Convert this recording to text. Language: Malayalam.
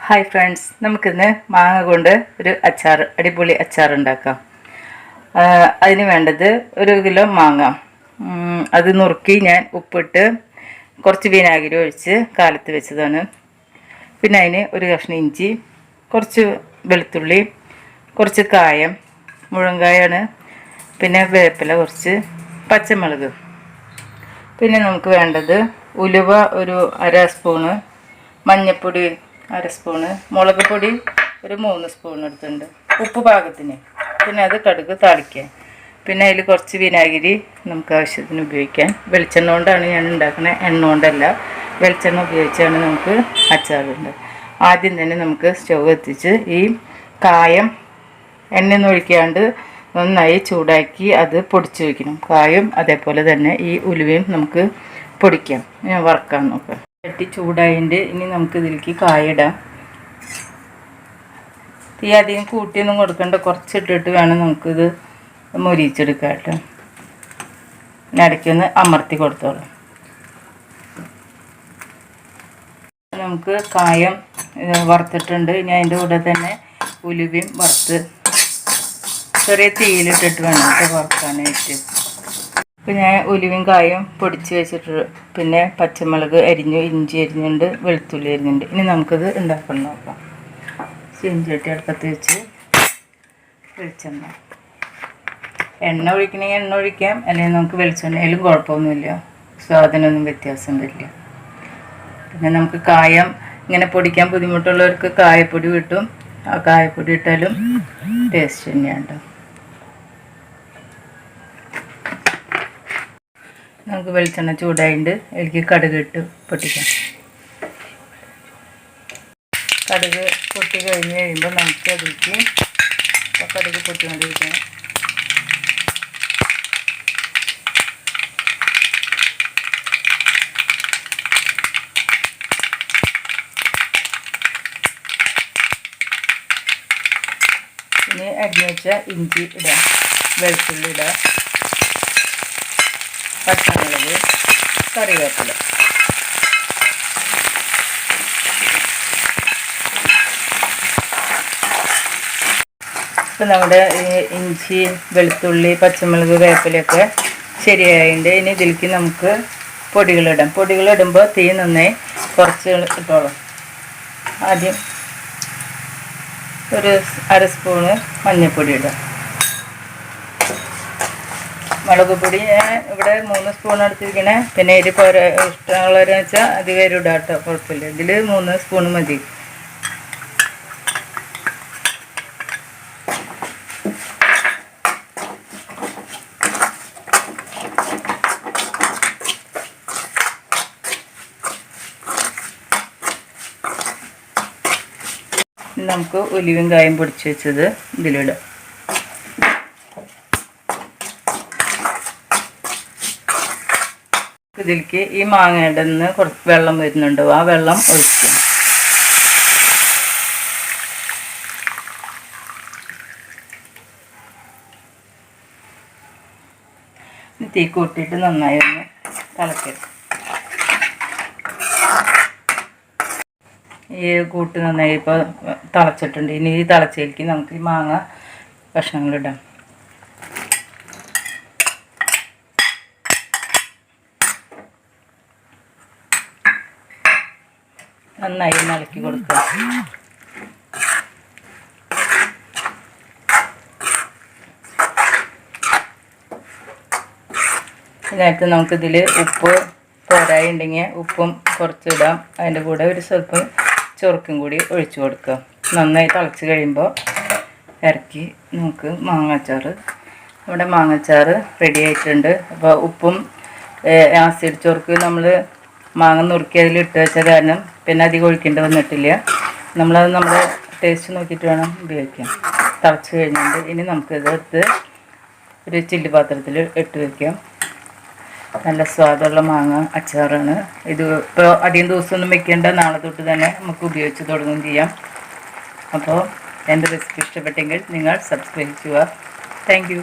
ഹായ് ഫ്രണ്ട്സ് നമുക്കിന്ന് മാങ്ങ കൊണ്ട് ഒരു അച്ചാർ അടിപൊളി അച്ചാർ ഉണ്ടാക്കാം. അതിന് വേണ്ടത് ഒരു കിലോ മാങ്ങ. അത് നുറുക്കി ഞാൻ ഉപ്പിട്ട് കുറച്ച് വിനാഗിരി ഒഴിച്ച് കാലത്ത് വെച്ചതാണ്. പിന്നെ അതിന് ഒരു കഷ്ണം ഇഞ്ചി കുറച്ച് വെളുത്തുള്ളി കുറച്ച് കായം മുഴങ്കായാണ് പിന്നെ വേപ്പില കുറച്ച് പച്ചമുളക്. പിന്നെ നമുക്ക് വേണ്ടത് ഉലുവ ഒരു അര സ്പൂണ് മഞ്ഞൾപ്പൊടി അര സ്പൂണ്. മുളക് പൊടി ഒരു മൂന്ന് സ്പൂൺ എടുത്തിട്ടുണ്ട്. ഉപ്പ് പാകത്തിന്. പിന്നെ അത് കടുക് താളിക്കാൻ പിന്നെ അതിൽ കുറച്ച് വിനാഗിരി നമുക്ക് ആവശ്യത്തിന് ഉപയോഗിക്കാം. വെളിച്ചെണ്ണ കൊണ്ടാണ് ഞാൻ ഉണ്ടാക്കുന്നത് എണ്ണ കൊണ്ടല്ല. വെളിച്ചെണ്ണ ഉപയോഗിച്ചാണ് നമുക്ക് അച്ചാറുണ്ട് ആദ്യം തന്നെ നമുക്ക് സ്റ്റവ് എത്തിച്ച് ഈ കായം എണ്ണയൊന്നും ഒഴിക്കാണ്ട് നന്നായി ചൂടാക്കി അത് പൊടിച്ച് വയ്ക്കണം കായും അതേപോലെ തന്നെ ഈ ഉലുവയും നമുക്ക് പൊടിക്കാം. ഞാൻ വറക്കാൻ നോക്കാം. ചട്ടി ചൂടായതിന്റെ ഇനി നമുക്ക് ഇതിലേക്ക് കായ ഇടാം. തീ അധികം കൂട്ടിയൊന്നും കൊടുക്കണ്ട. കുറച്ചിട്ടിട്ട് വേണം നമുക്കിത് മുരിച്ചെടുക്കാം കേട്ടോ പിന്നെ ഇടയ്ക്കൊന്ന് അമർത്തി കൊടുത്തോളാം. നമുക്ക് കായം വറുത്തിട്ടുണ്ട്. ഇനി അതിന്റെ കൂടെ തന്നെ ഉലുവയും വറുത്ത് ചെറിയ തീയിലിട്ടിട്ട് വേണം വറുക്കാനായിട്ട്. ഇപ്പം ഞാൻ ഉലുവയും കായും പൊടിച്ച് വെച്ചിട്ട് പിന്നെ പച്ചമുളക് അരിഞ്ഞു ഇഞ്ചി അരിഞ്ഞുണ്ട് വെളുത്തുള്ളി അരിഞ്ഞുണ്ട്. ഇനി നമുക്കിത് ഉണ്ടാക്കണം നോക്കാം. ചീഞ്ചട്ടി അടുപ്പത്ത് വെച്ച് വെളിച്ചെണ്ണ. എണ്ണ ഒഴിക്കണമെങ്കിൽ എണ്ണ ഒഴിക്കാം. അല്ലെങ്കിൽ നമുക്ക് വെളിച്ചെണ്ണയിലും കുഴപ്പമൊന്നുമില്ല. സ്വാദനൊന്നും വ്യത്യാസം വരില്ല. പിന്നെ നമുക്ക് കായം ഇങ്ങനെ പൊടിക്കാൻ ബുദ്ധിമുട്ടുള്ളവർക്ക് കായപ്പൊടി കിട്ടും. ആ കായപ്പൊടി ഇട്ടാലും ടേസ്റ്റ് തന്നെയാണ് നമുക്ക് വെളിച്ചെണ്ണ ചൂടായിട്ട് എനിക്ക് കടുക് ഇട്ട് പൊട്ടിക്കാം. കടുക് പൊട്ടി കഴിഞ്ഞ് കഴിയുമ്പോൾ നമുക്ക് അതിലേക്ക് കടുക് പൊട്ടിക്കൊണ്ടിരിക്കണം ഇനി അരിഞ്ഞ് വെച്ച ഇഞ്ചി ഇടാം. വെളുത്തുള്ളി ഇടാം. പച്ചമുളക് കറിവേപ്പില. ഇപ്പം നമ്മുടെ ഇഞ്ചി വെളുത്തുള്ളി പച്ചമുളക് വേപ്പിലൊക്കെ ശരിയായതിന്റെ ഇനി ഇതിലേക്ക് നമുക്ക് പൊടികളിടാം പൊടികളിടുമ്പോൾ തീ നന്നായി കുറച്ച് ഇട്ടോളാം. ആദ്യം ഒരു അര സ്പൂണ് മഞ്ഞൾപ്പൊടി ഇടാം മുളക് പൊടി ഞാൻ ഇവിടെ മൂന്ന് സ്പൂൺ എടുത്തിരിക്കണേ. പിന്നെ എരി പോര ഇഷ്ടമുള്ളവരെന്ന് വെച്ചാൽ എരി ഇടാം കേട്ടോ കുഴപ്പമില്ല ഇതിൽ മൂന്ന് സ്പൂൺ മതി. നമുക്ക് ഒലിവും കായും പൊടിച്ച് വെച്ചത് ഇതിലിടാം. ഇതിലേക്ക് ഈ മാങ്ങയുടെ നിന്ന് കുറച്ച് വെള്ളം വരുന്നുണ്ട്. ആ വെള്ളം ഒഴിക്കും. തീ കൂട്ടിയിട്ട് നന്നായി ഒന്ന് തിളക്കരുത് ഈ കൂട്ട് നന്നായി ഇപ്പോൾ തിളച്ചിട്ടുണ്ട്. ഇനി ഈ തിളച്ചതിലേക്ക് നമുക്ക് ഈ മാങ്ങ കഷ്ണങ്ങളിടാം. നന്നായി ഒന്ന് ഇളക്കി കൊടുക്കുക. ഇതിനകത്ത് നമുക്കിതിൽ ഉപ്പ് പോരായി ഉണ്ടെങ്കിൽ ഉപ്പും കുറച്ചിടാം. അതിന്റെ കൂടെ ഒരു സ്വല്പം ചൊറുക്കും കൂടി ഒഴിച്ചു കൊടുക്കുക. നന്നായി തിളച്ച് കഴിയുമ്പോൾ ഇറക്കി നമുക്ക് മാങ്ങാച്ചാറ്. നമ്മുടെ മാങ്ങാച്ചാറ് റെഡി ആയിട്ടുണ്ട്. അപ്പോൾ ഉപ്പും ആസിഡ് ചൊറുക്ക് നമ്മൾ മാങ്ങ നുറുക്കി അതിൽ ഇട്ട് വെച്ചത് കാരണം പിന്നെ അധികം ഒഴിക്കേണ്ടി വന്നിട്ടില്ല. നമ്മളത് നമ്മുടെ ടേസ്റ്റ് നോക്കിയിട്ട് വേണം ഉപയോഗിക്കാൻ. തിളച്ച് കഴിഞ്ഞിട്ട് ഇനി നമുക്കിത് എടുത്ത് ഒരു ചില്ലി പാത്രത്തിൽ ഇട്ട് വയ്ക്കാം നല്ല സ്വാദുള്ള മാങ്ങ അച്ചാറാണ്. ഇത് ഇപ്പോൾ അധികം ദിവസമൊന്നും വെക്കേണ്ട നാളെ തൊട്ട് തന്നെ നമുക്ക് ഉപയോഗിച്ച് തുടങ്ങുകയും ചെയ്യാം. അപ്പോൾ എന്റെ റെസിപ്പി ഇഷ്ടപ്പെട്ടെങ്കിൽ നിങ്ങൾ സബ്സ്ക്രൈബ് ചെയ്യുക. താങ്ക്